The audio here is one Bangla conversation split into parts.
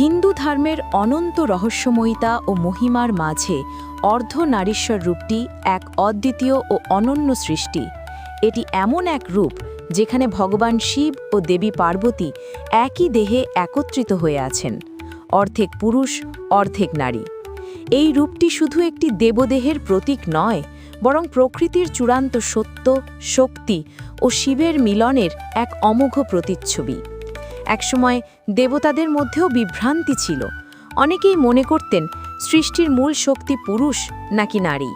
হিন্দু ধর্মের অনন্ত রহস্যময়িতা ও মহিমার মাঝে অর্ধনারীশ্বর রূপটি এক অদ্বিতীয় ও অনন্য সৃষ্টি। এটি এমন এক রূপ যেখানে ভগবান শিব ও দেবী পার্বতী একই দেহে একত্রিত হয়ে আছেন, অর্ধেক পুরুষ, অর্ধেক নারী। এই রূপটি শুধু একটি দেবদেহের প্রতীক নয়, বরং প্রকৃতির চূড়ান্ত সত্য, শক্তি ও শিবের মিলনের এক অমোঘ প্রতিচ্ছবি। একসময় দেবতাদের মধ্যেও বিভ্রান্তি ছিল। অনেকেই মনে করতেন সৃষ্টির মূল শক্তি পুরুষ নাকি নারী।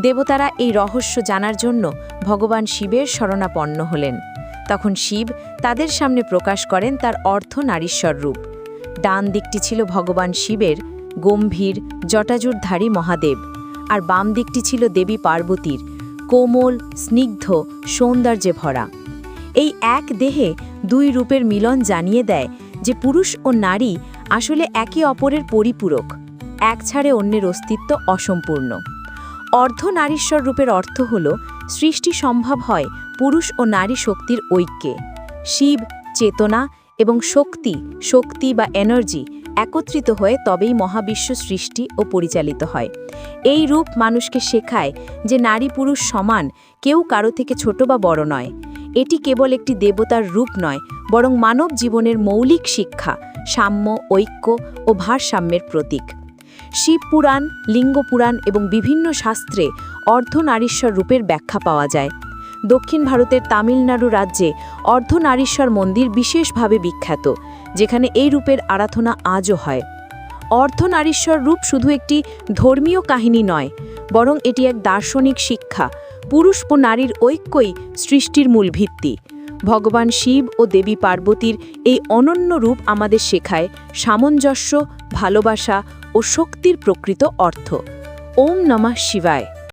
দেবতারা এই রহস্য জানার জন্য ভগবান শিবের শরণাপন্ন হলেন। তখন শিব তাদের সামনে প্রকাশ করেন তার অর্থ নারীশ্বর রূপ। ডান দিকটি ছিল ভগবান শিবের গম্ভীর, জটাজুরধারী মহাদেব আর বাম দিকটি ছিল দেবী পার্বতীর কোমল, স্নিগ্ধ, সৌন্দর্যে ভরা। এই এক দেহে দুই রূপের মিলন জানিয়ে দেয় যে পুরুষ ও নারী আসলে একে অপরের পরিপূরক, এক ছাড়ে অন্যের অস্তিত্ব অসম্পূর্ণ। অর্ধনারীশ্বর রূপের অর্থ হল, সৃষ্টি সম্ভব হয় পুরুষ ও নারী শক্তির ঐক্যে। শিব, চেতনা এবং শক্তি শক্তি বা এনার্জি একত্রিত হয়ে তবেই মহাবিশ্ব সৃষ্টি ও পরিচালিত হয়। এই রূপ মানুষকে শেখায় যে নারী পুরুষ সমান, কেউ কারও থেকে ছোট বা বড় নয়। এটি কেবল একটি দেবতার রূপ নয়, বরং মানব জীবনের মৌলিক শিক্ষা, সাম্য, ঐক্য ও ভারসাম্যের প্রতীক। শিব পুরাণ, লিঙ্গ পুরাণ এবং বিভিন্ন শাস্ত্রে অর্ধনারীশ্বর রূপের ব্যাখ্যা পাওয়া যায়। দক্ষিণ ভারতের তামিলনাড়ু রাজ্যে অর্ধনারীশ্বর মন্দির বিশেষভাবে বিখ্যাত, যেখানে এই রূপের আরাধনা আজও হয়। অর্ধনারীশ্বর রূপ শুধু একটি ধর্মীয় কাহিনী নয়, বরং এটি এক দার্শনিক শিক্ষা পুরুষ ও নারীর ঐক্যই সৃষ্টির মূল ভিত্তি। ভগবান শিব ও দেবী পার্বতীর এই অনন্য রূপ আমাদের শেখায় সামঞ্জস্য, ভালোবাসা ও শক্তির প্রকৃত অর্থ। ওম নমঃ শিবায়।